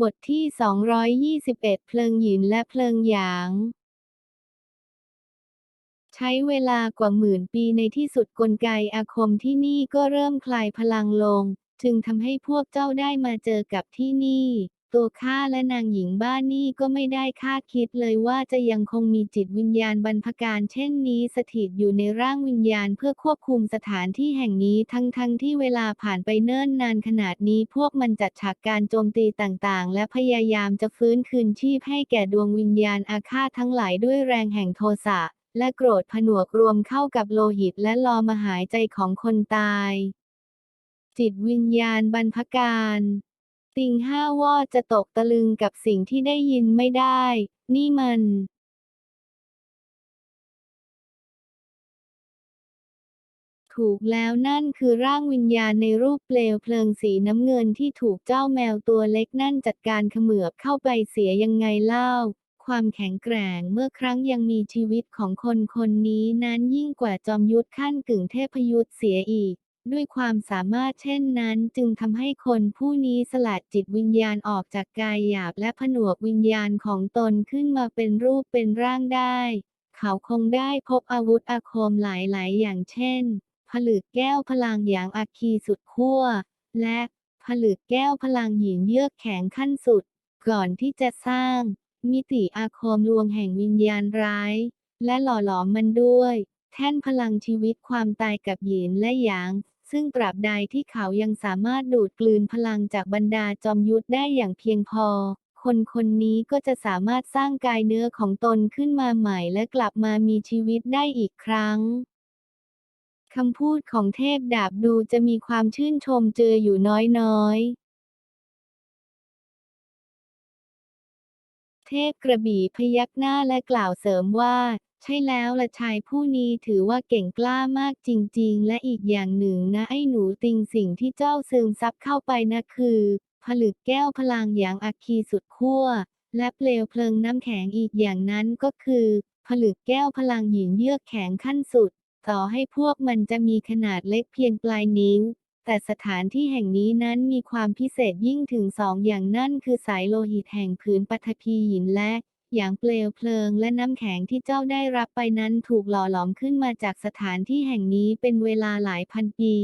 บทที่ 221 เพลิงหยินและเพลิงหยาง ใช้เวลากว่าหมื่นปีในที่สุดกลไกอาคมที่นี่ก็เริ่มคลายพลังลง จึงทำให้พวกเจ้าได้มาเจอกับที่นี่ ตัวข้าและนางหญิงบ้านนี่ก็ไม่ได้คาดคิดเลยว่าจะยังคงมีจิตวิญญาณบรรพการเช่นนี้สถิตอยู่ในร่างวิญญาณเพื่อควบคุมสถานที่แห่งนี้ทั้งๆทที่เวลาผ่านไปเนิ่นนานขนาดนี้พวกมันจัดฉากการโจมตีต่างๆ และพยายามจะฟื้นคืนชีพให้แก่ดวงวิญญาณอาฆาตทั้งหลายด้วยแรงแห่งโทสะและโกรธผนวกรวมเข้ากับโลหิตและลอมหายใจของคนตาย จิตวิญญาณบรรพการ ติงห้าวอดจะตกตะลึงกับสิ่งที่ได้ยินไม่ได้ นี่มันถูกแล้วนั่นคือร่างวิญญาณในรูปเปลวเพลิงสีน้ำเงินที่ถูกเจ้าแมวตัวเล็กนั่นจัดการเขมือบเข้าไปเสียยังไงเล่า ความแข็งแกร่งเมื่อครั้งยังมีชีวิตของคนคนนี้นั้นยิ่งกว่าจอมยุทธขั้นกึ่งเทพยุทธเสียอีก ด้วยความสามารถเช่นนั้นจึงทำให้คนผู้นี้สลัดจิตวิญญาณออกจากกายหยาบและผนวกวิญญาณของตนขึ้นมาเป็นรูปเป็นร่างได้ เขาคงได้พบอาวุธอาคมหลายๆ อย่างเช่น ผลึกแก้วพลังหยางอาคีสุดขั้ว และผลึกแก้วพลังหยินเยือกแข็งขั้นสุด ก่อนที่จะสร้าง มิติอาคมลวงแห่งวิญญาณร้าย และหล่อหลอมมันด้วย แท่นพลังชีวิตความตายกับหยินและหยาง ซึ่งตราบใดที่เขายังสามารถดูดกลืนพลังจากบรรดาจอมยุทธได้อย่างเพียงพอ คนคนนี้ก็จะสามารถสร้างกายเนื้อของตนขึ้นมาใหม่และกลับมามีชีวิตได้อีกครั้งคำพูดของเทพดาบดูจะมีความชื่นชมเจออยู่น้อยๆเทพกระบี่พยักหน้าและกล่าวเสริมว่า ใช่แล้วละชายผู้นี้ถือว่าเก่งกล้ามากจริง ๆ และอีกอย่างหนึ่งนะไอ้หนูติงสิ่งที่เจ้าซึมซับเข้าไปนะคือ ผลึกแก้วพลังอย่างอาคีสุดขั้ว และเปลวเพลิงน้ำแข็งอีกอย่างนั้นก็คือ ผลึกแก้วพลังหินเยือกแข็งขั้นสุด ต่อให้พวกมันจะมีขนาดเล็กเพียงปลายนิ้ว แต่สถานที่แห่งนี้นั้นมีความพิเศษยิ่งถึงสองอย่างนั่นคือสายโลหิตแห่งผืนปฐพีหินและ อย่างเปลวเพลิงและน้ำแข็งที่เจ้าได้รับไปนั้นถูกหล่อหลอมขึ้นมาจากสถานที่แห่งนี้เป็นเวลาหลายพันปี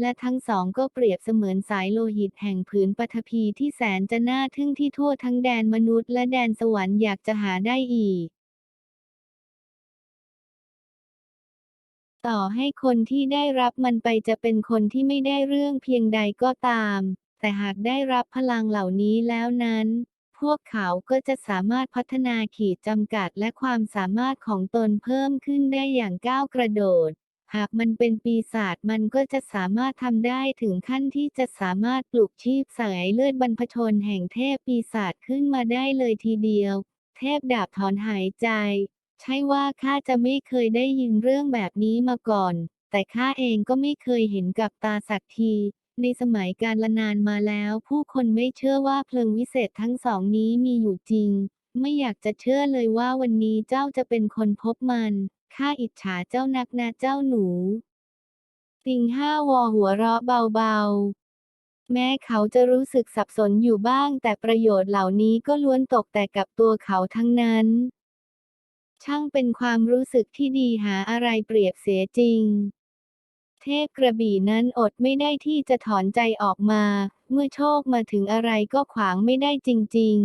และทั้งสองก็เปรียบเสมือนสายโลหิตแห่งผืนปฐพี ที่แสนจะน่าทึ่งที่ทั่วทั้งแดนมนุษย์และแดนสวรรค์อยากจะหาได้อีก ต่อให้คนที่ได้รับมันไปจะเป็นคนที่ไม่ได้เรื่องเพียงใดก็ตาม แต่หากได้รับพลังเหล่านี้แล้วนั้น พวกเขาก็จะสามารถพัฒนาขีดจำกัดและความสามารถของตนเพิ่มขึ้นได้อย่างก้าวกระโดด หากมันเป็นปีศาจมันก็จะสามารถทำได้ถึงขั้นที่จะสามารถปลุกชีพสายเลือดบรรพชนแห่งเทพปีศาจขึ้นมาได้เลยทีเดียว เทพดาบถอนหายใจ ใช่ว่าข้าจะไม่เคยได้ยินเรื่องแบบนี้มาก่อน แต่ข้าเองก็ไม่เคยเห็นกับตาสักที ในสมัยการละนานมาแล้ว ผู้คนไม่เชื่อว่าเพลิงวิเศษทั้งสองนี้มีอยู่จริง ไม่อยากจะเชื่อเลยว่าวันนี้เจ้าจะเป็นคนพบมันข้าอิจฉาเจ้านักนะเจ้าหนู ติงห้าวอหัวเราะเบาๆ แม้เขาจะรู้สึกสับสนอยู่บ้าง แต่ประโยชน์เหล่านี้ก็ล้วนตกแต่กับตัวเขาทั้งนั้น ช่างเป็นความรู้สึกที่ดีหาอะไรเปรียบเสียจริง ทพกระบี่นั้นอดไม่ได้ที่จะถอนใจออกมา เมื่อโชคมาถึงอะไรก็ขวางไม่ได้จริง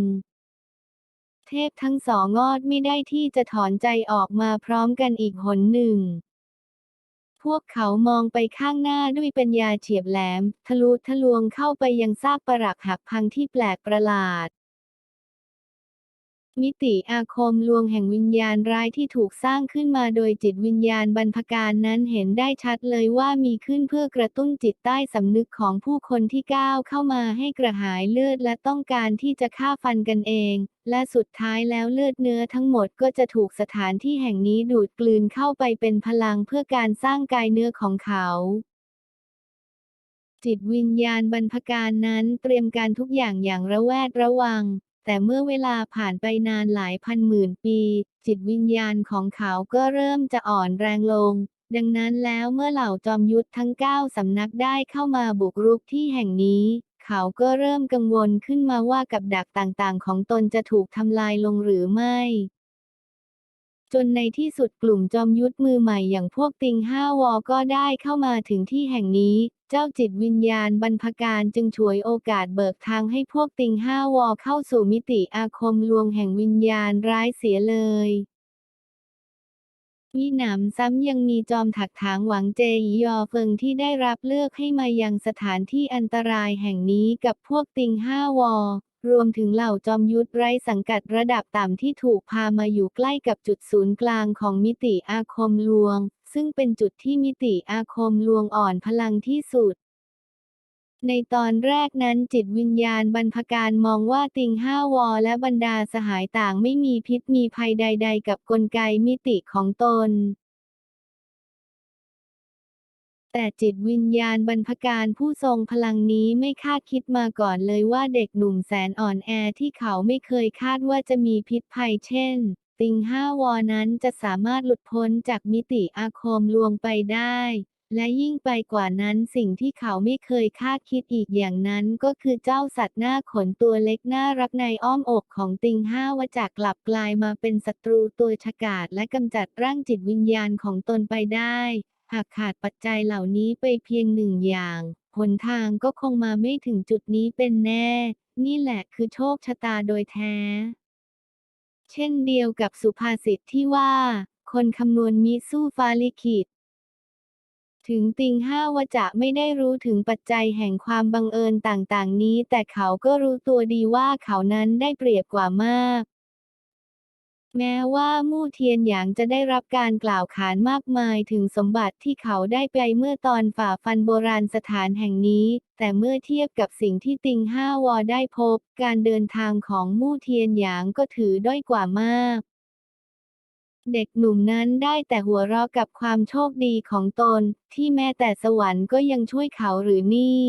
ๆ เทพทั้งสองงอดไม่ได้ที่จะถอนใจออกมาพร้อมกันอีกหนหนึ่ง พวกเขามองไปข้างหน้าด้วยปัญญาเฉียบแหลม ทะลุทะลวงเข้าไปยังซากปรักหักพังที่แปลกประหลาด มิติอาคมลวงแห่งวิญญาณร้ายที่ถูกสร้างขึ้นมาโดยจิตวิญญาณบรรพการนั้นเห็นได้ชัดเลยว่ามีขึ้นเพื่อกระตุ้นจิตใต้สำนึกของผู้คนที่ก้าวเข้ามาให้กระหายเลือดและต้องการที่จะฆ่าฟันกันเอง และสุดท้ายแล้วเลือดเนื้อทั้งหมดก็จะถูกสถานที่แห่งนี้ดูดกลืนเข้าไปเป็นพลังเพื่อการสร้างกายเนื้อของเขาจิตวิญญาณบรรพการนั้นเตรียมการทุกอย่างอย่างระแวดระวัง แต่เมื่อเวลาผ่านไปนานหลายพันหมื่นปี จิตวิญญาณของเขาก็เริ่มจะอ่อนแรงลง ดังนั้นแล้วเมื่อเหล่าจอมยุทธทั้ง9สำนักได้เข้ามาบุกรุกที่แห่งนี้ เขาก็เริ่มกังวลขึ้นมาว่ากับดักต่างๆ ของตนจะถูกทำลายลงหรือไม่ จนในที่สุดกลุ่มจอมยุทธมือใหม่อย่างพวกติงห้าวอก็ได้เข้ามาถึงที่แห่งนี้ เจ้าจิตวิญญาณบรรพการจึงฉวยโอกาสเบิกทางให้พวกติงห้าวอเข้าสู่มิติอาคมลวงแห่งวิญญาณร้ายเสียเลยมีหนำซ้ำยังมีจอมถักถางหวังเจยียอเฟิงที่ได้รับเลือกให้มายังสถานที่อันตรายแห่งนี้กับพวกติงห้าวอ รวมถึงเหล่าจอมยุทธไร้สังกัดระดับต่ำที่ถูกพามาอยู่ใกล้กับจุดศูนย์กลางของมิติอาคมลวง ซึ่งเป็นจุดที่มิติอาคมลวงอ่อนพลังที่สุด ในตอนแรกนั้นจิตวิญญาณบรรพการมองว่าติงห้าวอและบรรดาสหายต่างไม่มีพิษมีภัยใด ๆ กับกลไกมิติของตน แต่จิตวิญญาณบรรพการผู้ทรงพลังนี้ไม่คาดคิดมาก่อนเลยว่าเด็กหนุ่มแสนอ่อนแอที่เขาไม่เคยคาดว่าจะมีพิษภัยเช่น ติงห้าวอนั้นจะสามารถหลุดพ้นจากมิติอาคมลวงไปได้ และยิ่งไปกว่านั้นสิ่งที่เขาไม่เคยคาดคิดอีกอย่างนั้นก็คือเจ้าสัตว์หน้าขนตัวเล็กน่ารักในอ้อมอกของติงห้าวจากกลับกลายมาเป็นศัตรูตัวฉกาจและกำจัดร่างจิตวิญญาณของตนไปได้ หากขาดปัจจัยเหล่านี้ไปเพียงหนึ่งอย่าง หนทางก็คงมาไม่ถึงจุดนี้เป็นแน่ นี่แหละคือโชคชะตาโดยแท้ เช่นเดียวกับสุภาษิตที่ว่า คนคำนวณมิสู้ฟ้าลิขิตถึงติงห้าวจะไม่ได้รู้ถึงปัจจัยแห่งความบังเอิญต่างๆ นี้ แต่เขาก็รู้ตัวดีว่าเขานั้นได้เปรียบกว่ามาก แม้ว่ามู่เทียนหยางจะได้รับการกล่าวขานมากมายถึงสมบัติที่เขาได้ไปเมื่อตอนฝ่าฟันโบราณสถานแห่งนี้ แต่เมื่อเทียบกับสิ่งที่ติงห้าวอได้พบ การเดินทางของมู่เทียนหยางก็ถือด้อยกว่ามาก เด็กหนุ่มนั้นได้แต่หัวเราะกับความโชคดีของตน ที่แม้แต่สวรรค์ก็ยังช่วยเขาหรือนี่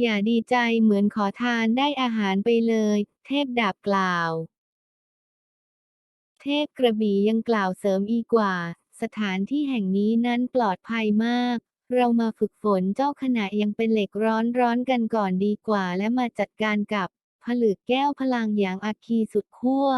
อย่าดีใจเหมือนขอทานได้อาหารไปเลย เทพดาบกล่าว เทพกระบี่ยังกล่าวเสริมอีกว่า สถานที่แห่งนี้นั้นปลอดภัยมาก เรามาฝึกฝนเจ้าขณะยังเป็นเหล็กร้อนร้อนกันก่อนดีกว่า และมาจัดการกับผลึกแก้วพลังอย่างอาคีสุดขั้ว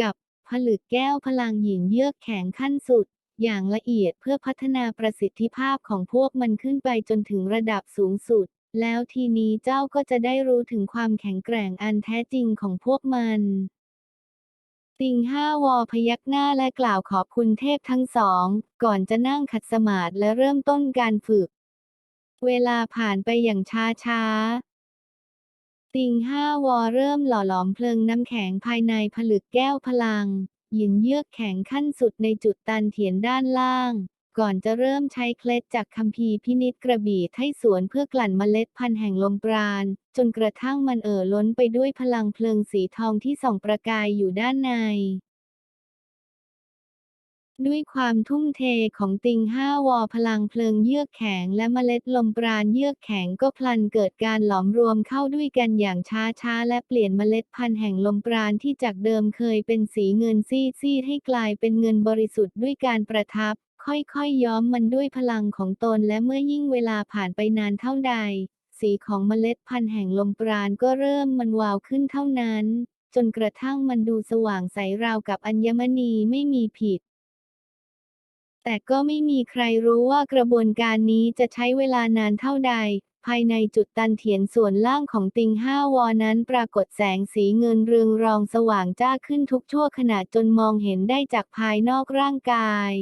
กับผลึกแก้วพลังหยินเยือกแข็งขั้นสุด อย่างละเอียดเพื่อพัฒนาประสิทธิภาพของพวกมันขึ้นไปจนถึงระดับสูงสุด แล้วทีนี้เจ้าก็จะได้รู้ถึงความแข็งแกร่งอันแท้จริงของพวกมัน ติงห้าวอพยักหน้าและกล่าวขอบคุณเทพทั้งสอง ก่อนจะนั่งขัดสมาธิและเริ่มต้นการฝึก เวลาผ่านไปอย่างช้าช้าๆติงห้าวอเริ่มหล่อหลอมเพลิงน้ำแข็งภายในผลึกแก้วพลัง หยินเยือกแข็งขั้นสุดในจุดตันเถียนด้านล่าง ก่อนจะเริ่มใช้เคล็ดจากคัมภีร์พินิจกระบี่ไทสวนเพื่อกลั่นเมล็ดพันธุ์แห่งลมปราณ จนกระทั่งมันเอ่อล้นไปด้วยพลังเพลิงสีทองที่ส่องประกายอยู่ด้านในด้วยความทุ่มเทของติงห้าวอพลังเพลิงเยือกแข็งและเมล็ดลมปราณเยือกแข็งก็พลันเกิดการหลอมรวมเข้าด้วยกันอย่างช้าๆและเปลี่ยนเมล็ดพันธุ์แห่งลมปราณที่จากเดิมเคยเป็นสีเงินซีดๆให้กลายเป็นเงินบริสุทธิ์ด้วยการประทับ ค่อยๆย้อมมันด้วยพลังของตนและเมื่อยิ่งเวลาผ่านไปนานเท่าใด สีของเมล็ดพันธุ์แห่งลมปราณก็เริ่มมันวาวขึ้นเท่านั้น จนกระทั่งมันดูสว่างใสราวกับอัญมณีไม่มีผิด แต่ก็ไม่มีใครรู้ว่ากระบวนการนี้จะใช้เวลานานเท่าใด ภายในจุดตันเถียนส่วนล่างของติงห้าวอนั้นปรากฏแสงสีเงินเรืองรองสว่างจ้าขึ้นทุกชั่วขณะจนมองเห็นได้จากภายนอกร่างกาย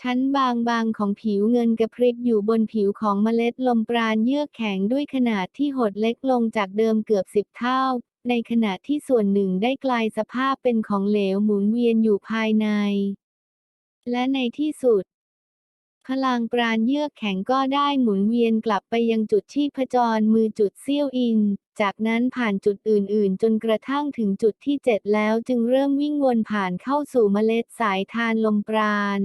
ชั้นบางๆของผิวเงินกระพริบอยู่บนผิวของเมล็ดลมปราณเยือกแข็งด้วยขนาดที่หดเล็กลงจากเดิมเกือบสิบเท่า ในขณะที่ส่วนหนึ่งได้กลายสภาพเป็นของเหลวหมุนเวียนอยู่ภายใน และในที่สุด พลังปราณเยือกแข็งก็ได้หมุนเวียนกลับไปยังจุดชีพจรมือจุดเซี่ยวอิน จากนั้นผ่านจุดอื่นๆ จนกระทั่งถึงจุดที่เจ็ดแล้วจึงเริ่มวิ่งวนผ่านเข้าสู่เมล็ดสายทานลมปราณ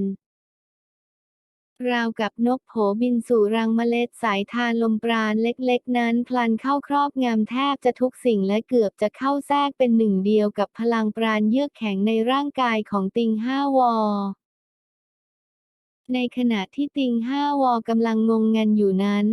ราวกับนกโผบินสู่รังเมล็ดสายทานลมปราณเล็กๆ นั้น พลันเข้าครอบงำแทบจะทุกสิ่งและเกือบจะเข้าแทรกเป็นหนึ่งเดียวกับพลังปราณเยือกแข็งในร่างกายของติงห้าวอ ในขณะที่ติงห้าวอกำลังงงงันอยู่นั้น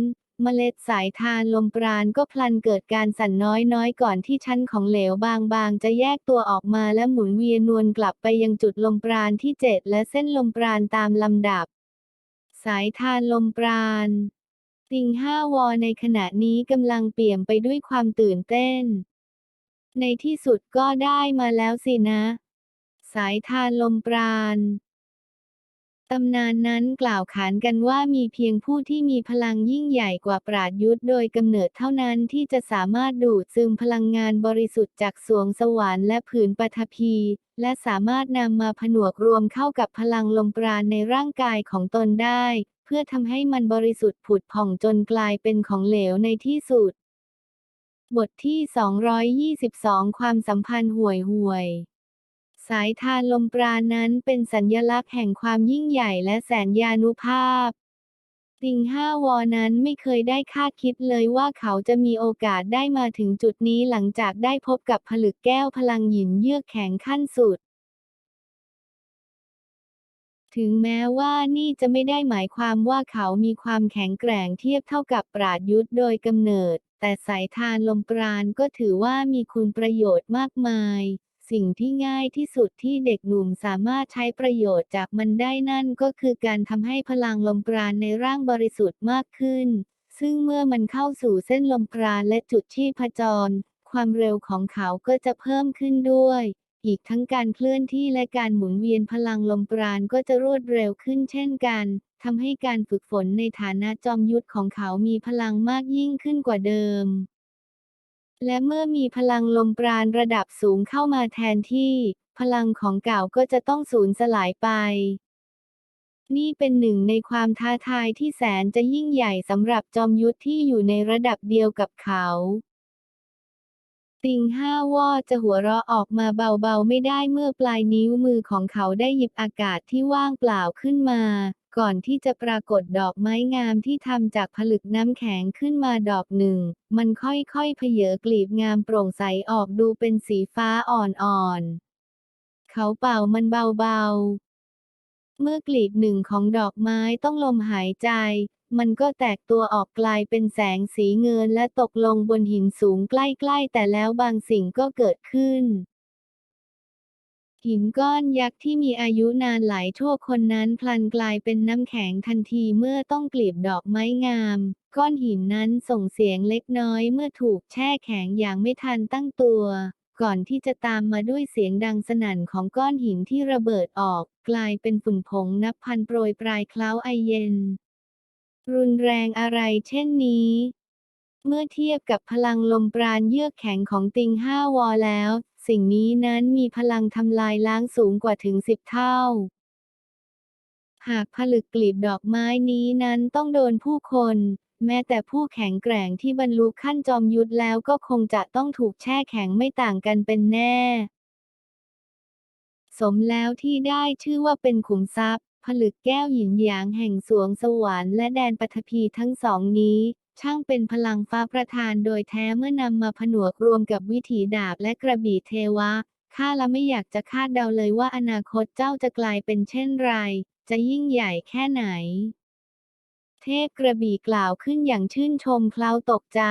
เมล็ดสายทานลมปราณก็พลันเกิดการสั่นน้อยๆ ก่อนที่ชั้นของเหลวบางๆ จะแยกตัวออกมาและหมุนเวียนวลกลับไปยังจุดลมปราณที่เจ็ดและเส้นลมปราณตามลำดับ สายทานลมปราณ ติงห้าวอในขณะนี้กำลังเปี่ยมไปด้วยความตื่นเต้น ในที่สุดก็ได้มาแล้วสินะ สายทานลมปราณ ตำนานนั้นกล่าวขานกันว่ามีเพียงผู้ที่มีพลังยิ่งใหญ่กว่าปราดยุทธโดยกำเนิดเท่านั้นที่จะสามารถดูดซึมพลังงานบริสุทธิ์จากสวงสวรรค์และผืนปฐพี และสามารถนำมาผนวกรวมเข้ากับพลังลมปราณในร่างกายของตนได้ เพื่อทำให้มันบริสุทธิ์ผุดผ่องจนกลายเป็นของเหลวในที่สุด บทที่ 222 ความสัมพันธ์ห่วยห่วย สายทานลมปราณนั้นเป็นสัญญลักษณ์แห่งความยิ่งใหญ่และแสนยานุภาพ ติงห้าวอนั้นไม่เคยได้คาดคิดเลยว่าเขาจะมีโอกาสได้มาถึงจุดนี้หลังจากได้พบกับผลึกแก้วพลังหยินเยือกแข็งขั้นสุดถึงแม้ว่านี่จะไม่ได้หมายความว่าเขามีความแข็งแกร่งเทียบเท่ากับปราดยุทธโดยกำเนิด แต่สายทานลมปราณก็ถือว่ามีคุณประโยชน์มากมาย สิ่งที่ง่ายที่สุดที่เด็กหนุ่มสามารถใช้ประโยชน์จากมันได้นั่นก็คือการทำให้พลังลมปราณในร่างบริสุทธิ์มากขึ้น ซึ่งเมื่อมันเข้าสู่เส้นลมปราณและจุดชีพจร ความเร็วของเขาก็จะเพิ่มขึ้นด้วย อีกทั้งการเคลื่อนที่และการหมุนเวียนพลังลมปราณก็จะรวดเร็วขึ้นเช่นกันทำให้การฝึกฝนในฐานะจอมยุทธของเขามีพลังมากยิ่งขึ้นกว่าเดิม และเมื่อมีพลังลมปราณระดับสูงเข้ามาแทนที่ พลังของเก่าก็จะต้องสูญสลายไป นี่เป็นหนึ่งในความท้าทายที่แสนจะยิ่งใหญ่สำหรับจอมยุทธที่อยู่ในระดับเดียวกับเขา ติงห้าวอจะหัวเราะออกมาเบาๆไม่ได้เมื่อปลายนิ้วมือของเขาได้หยิบอากาศที่ว่างเปล่าขึ้นมาก่อนที่จะปรากฏดอกไม้งามที่ทำจากผลึกน้ำแข็งขึ้นมาดอกหนึ่ง มันค่อยๆเพเยอกลีบงามโปร่งใสออกดูเป็นสีฟ้าอ่อนๆ เขาเป่ามันเบาๆ เมื่อกลีบหนึ่งของดอกไม้ต้องลมหายใจ มันก็แตกตัวออกกลายเป็นแสงสีเงินและตกลงบนหินสูงใกล้ๆ แต่แล้วบางสิ่งก็เกิดขึ้น หินก้อนยักษ์ที่มีอายุนานหลายชั่วคนนั้นพลันกลายเป็นน้ำแข็งทันทีเมื่อต้องกลีบดอกไม้งาม ก้อนหินนั้นส่งเสียงเล็กน้อยเมื่อถูกแช่แข็งอย่างไม่ทันตั้งตัว ก่อนที่จะตามมาด้วยเสียงดังสนั่นของก้อนหินที่ระเบิดออก กลายเป็นฝุ่นผงนับพันโปรยปลายเคล้าไอเย็น รุนแรงอะไรเช่นนี้เมื่อเทียบกับพลังลมปราณเยือกแข็งของติงห้าวอแล้ว สิ่งนี้นั้นมีพลังทำลายล้างสูงกว่าถึงสิบเท่า หากผลึกกลีบดอกไม้นี้นั้นต้องโดนผู้คน แม้แต่ผู้แข็งแกร่งที่บรรลุขั้นจอมยุทธแล้วก็คงจะต้องถูกแช่แข็งไม่ต่างกันเป็นแน่ สมแล้วที่ได้ชื่อว่าเป็นขุมทรัพย์ ผลึกแก้วหยินหยางแห่งสวงสวรรค์และแดนปฐพีทั้งสองนี้ ช่างเป็นพลังฟ้าประทานโดยแท้เมื่อนำมาผนวกรวมกับวิถีดาบและกระบี่เทวะ ข้าละไม่อยากจะคาดเดาเลยว่าอนาคตเจ้าจะกลายเป็นเช่นไร จะยิ่งใหญ่แค่ไหน เทพกระบี่กล่าวขึ้นอย่างชื่นชมเคล้าตกใจ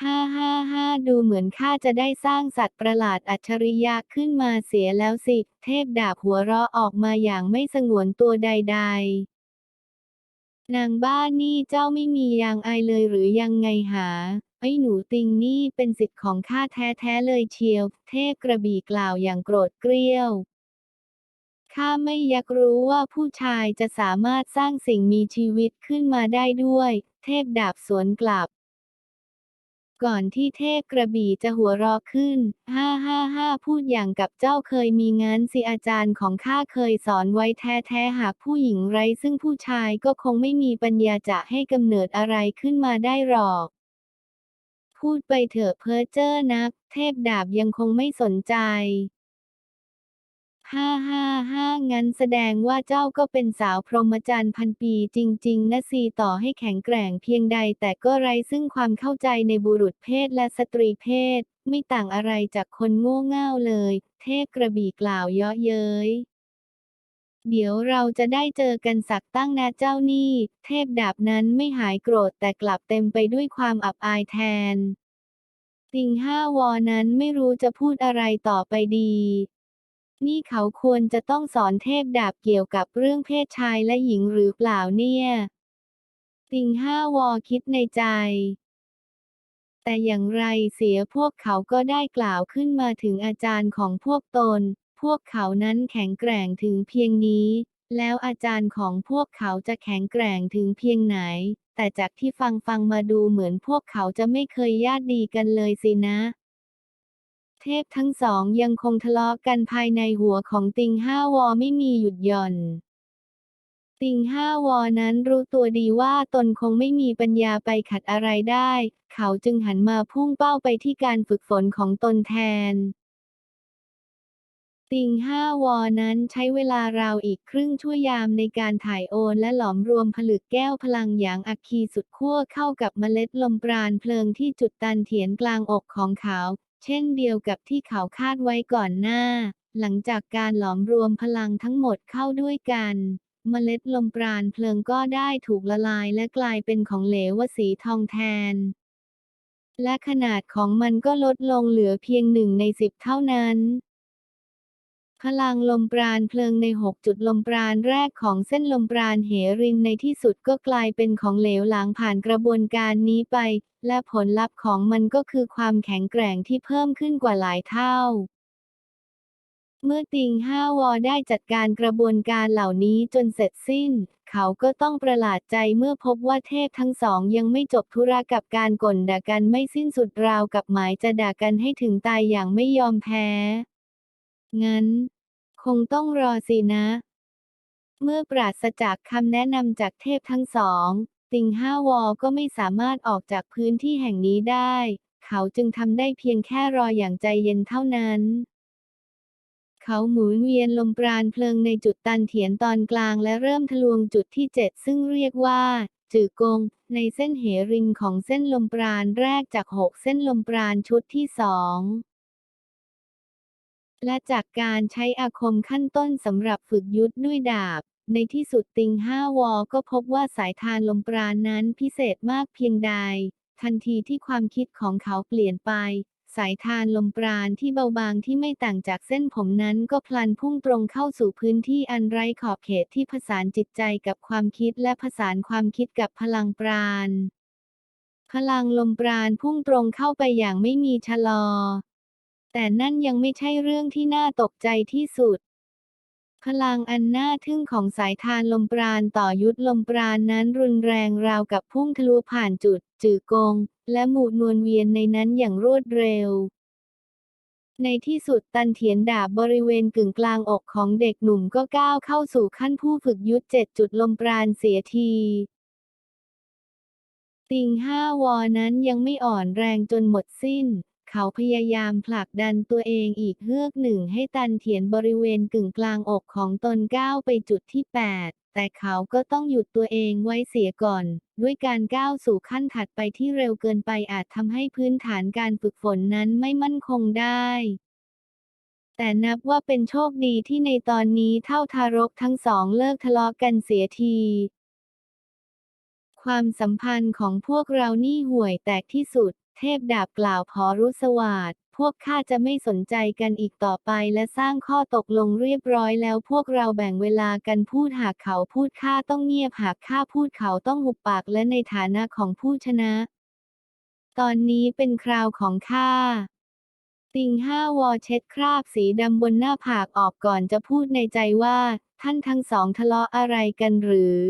ฮ่าฮ่าฮ่าดูเหมือนข้าจะได้สร้างสัตว์ประหลาดอัจฉริยะขึ้นมาเสียแล้วสิ เทพดาบหัวเราะออกมาอย่างไม่สงวนตัวใดๆ นางบ้านี่เจ้าไม่มียางอายเลยหรือยังไงหา ไอ้หนูติงนี่เป็นสิทธิ์ของข้าแท้ๆเลยเชียว เทพกระบี่กล่าวอย่างโกรธเกรี้ยวข้าไม่อยากรู้ว่าผู้ชายจะสามารถสร้างสิ่งมีชีวิตขึ้นมาได้ด้วย เทพดาบสวนกลับ ก่อนที่เทพกระบี่จะหัวเราะขึ้น ฮ่าฮ่าฮ่าพูดอย่างกับเจ้าเคยมีงานสิอาจารย์ของข้าเคยสอนไว้แท้แท้ๆหากผู้หญิงไร้ ซึ่งผู้ชายก็คงไม่มีปัญญาจะให้กำเนิดอะไรขึ้นมาได้หรอก พูดไปเถอะเพ้อเจ้อนัก เทพดาบยังคงไม่สนใจ ฮ่าฮ่าฮ่างั้นแสดงว่าเจ้าก็เป็นสาวพรหมจรรย์พันปีจริง ๆนะสิต่อให้แข็งแกร่งเพียงใดแต่ก็ไร้ซึ่งความเข้าใจในบุรุษเพศและสตรีเพศ ไม่ต่างอะไรจากคนโง่เง่าเลย เทพกระบี่กล่าวเยาะเย้ยเดี๋ยวเราจะได้เจอกันสักตั้งนะเจ้านี่ เทพดาบนั้นไม่หายโกรธแต่กลับเต็มไปด้วยความอับอายแทนติงห้าวอนั้นไม่รู้จะพูดอะไรต่อไปดี นี่เขาควรจะต้องสอนเทพดาบเกี่ยวกับเรื่องเพศชายและหญิงหรือเปล่าเนี่ย ติงห้าวอคิดในใจ แต่อย่างไรเสียพวกเขาก็ได้กล่าวขึ้นมาถึงอาจารย์ของพวกตน พวกเขานั้นแข็งแกร่งถึงเพียงนี้ แล้วอาจารย์ของพวกเขาจะแข็งแกร่งถึงเพียงไหน แต่จากที่ฟังฟังมาดูเหมือนพวกเขาจะไม่เคยญาติดีกันเลยสินะ เทพทั้งสองยังคงทะเลาะกันภายในหัวของติงห้าวอไม่มีหยุดหย่อน ติงห้าวอนั้นรู้ตัวดีว่าตนคงไม่มีปัญญาไปขัดอะไรได้ เขาจึงหันมาพุ่งเป้าไปที่การฝึกฝนของตนแทนติงห้าวอนั้นใช้เวลาราวอีกครึ่งชั่วยามในการถ่ายโอนและหลอมรวมผลึกแก้วพลังหยางอัคคีสุดขั้วเข้ากับเมล็ดลมปราณเพลิงที่จุดตันเถียนกลางอกของเขา เช่นเดียวกับที่เขาคาดไว้ก่อนหน้า หลังจากการหลอมรวมพลังทั้งหมดเข้าด้วยกันเมล็ดลมปราณเพลิงก็ได้ถูกละลายและกลายเป็นของเหลวสีทองแทน และขนาดของมันก็ลดลงเหลือเพียงหนึ่งในสิบเท่านั้น พลังลมปราณเพลิงใน 6 จุดลมปราณแรกของเส้นลมปราณเหรินในที่สุดก็กลายเป็นของเหลวหลางผ่านกระบวนการนี้ไป และผลลัพธ์ของมันก็คือความแข็งแกร่งที่เพิ่มขึ้นกว่าหลายเท่า เมื่อติงห้าวอได้จัดการกระบวนการเหล่านี้จนเสร็จสิ้น เขาก็ต้องประหลาดใจเมื่อพบว่าเทพทั้งสองยังไม่จบธุระกับการก่นด่ากันไม่สิ้นสุดราวกับหมายจะด่ากันให้ถึงตายอย่างไม่ยอมแพ้งั้น คงต้องรอสินะ เมื่อปราศจากคำแนะนำจากเทพทั้งสอง ติงห้าวอก็ไม่สามารถออกจากพื้นที่แห่งนี้ได้ เขาจึงทำได้เพียงแค่รออย่างใจเย็นเท่านั้นเขาหมุนเวียนลมปราณเพลิงในจุดตันเถียนตอนกลางและเริ่มทะลวงจุดที่ 7 ซึ่งเรียกว่า จือกง ในเส้นเหรินของเส้นลมปราณแรกจาก 6 เส้นลมปราณชุดที่สอง และจากการใช้อาคมขั้นต้นสำหรับฝึกยุทธด้วยดาบ ในที่สุดติงห้าวอก็พบว่าสายทานลมปราณนั้นพิเศษมากเพียงใด ทันทีที่ความคิดของเขาเปลี่ยนไป สายทานลมปราณที่เบาบางที่ไม่ต่างจากเส้นผมนั้นก็พลันพุ่งตรงเข้าสู่พื้นที่อันไร้ขอบเขตที่ผสานจิตใจกับความคิดและผสานความคิดกับพลังปราณพลังลมปราณพุ่งตรงเข้าไปอย่างไม่มีชะลอ แต่นั่นยังไม่ใช่เรื่องที่น่าตกใจที่สุด พลังอันน่าทึ่งของสายทานลมปราณต่อยุทธลมปราณนั้นรุนแรงราวกับพุ่งทะลุผ่านจุด จือกง และหมู่นวลเวียนในนั้นอย่างรวดเร็วในที่สุดตันเถียนดาบบริเวณกึ่งกลางอกของเด็กหนุ่มก็ก้าวเข้าสู่ขั้นผู้ฝึกยุทธเจ็ดจุดลมปราณเสียที ติงห้าวอนั้นยังไม่อ่อนแรงจนหมดสิ้น เขาพยายามผลักดันตัวเองอีกเฮือกหนึ่งให้ตันเถียนบริเวณกึ่งกลางอกของตนก้าวไปจุดที่ 8 แต่เขาก็ต้องหยุดตัวเองไว้เสียก่อน ด้วยการก้าวสู่ขั้นถัดไปที่เร็วเกินไปอาจทำให้พื้นฐานการฝึกฝนนั้นไม่มั่นคงได้แต่นับว่าเป็นโชคดีที่ในตอนนี้เท่าทารกทั้งสองเลิกทะเลาะกันเสียที ความสัมพันธ์ของพวกเรานี่ห่วยแตกที่สุด เทพดาบกล่าวพอรุสวาดพวกข้าจะไม่สนใจกันอีกต่อไปและสร้างข้อตกลงเรียบร้อยแล้วพวกเราแบ่งเวลากันพูดหากเขาพูดข้าต้องเงียบหากข้าพูดเขาต้องหุบปากและในฐานะของผู้ชนะ ตอนนี้เป็นคราวของข้าติงห้าวอเช็ดคราบสีดำบนหน้าผากออกก่อนจะพูดในใจว่า ท่านทั้งสองทะเลาะอะไรกันหรือ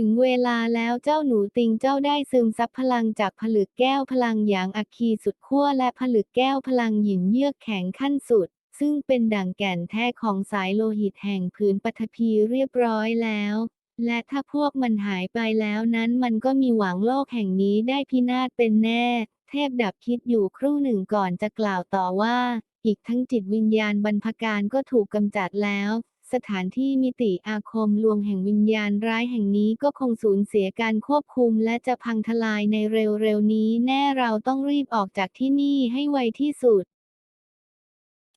ถึงเวลาแล้วเจ้าหนูติงเจ้าได้ซึมซับพลังจากผลึกแก้วพลังหยางอัคคีสุดขั้วและผลึกแก้วพลังหยินเยือกแข็งขั้นสุด ซึ่งเป็นดั่งแก่นแท้ของสายโลหิตแห่งผืนปฐพีเรียบร้อยแล้ว และถ้าพวกมันหายไปแล้วนั้นมันก็มีหวังโลกแห่งนี้ได้พินาศเป็นแน่ เทพดับคิดอยู่ครู่หนึ่งก่อนจะกล่าวต่อว่า อีกทั้งจิตวิญญาณบรรพการก็ถูกกำจัดแล้ว สถานที่มิติอาคมลวงแห่งวิญญาณร้ายแห่งนี้ก็คงสูญเสียการควบคุมและจะพังทลายในเร็วๆนี้แน่เราต้องรีบออกจากที่นี่ให้ไวที่สุด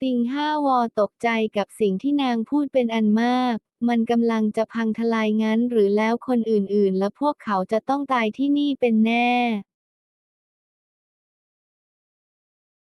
ติงห้าวอตกใจกับสิ่งที่นางพูดเป็นอันมาก มันกำลังจะพังทลายงั้นหรือแล้วคนอื่นๆ และพวกเขาจะต้องตายที่นี่เป็นแน่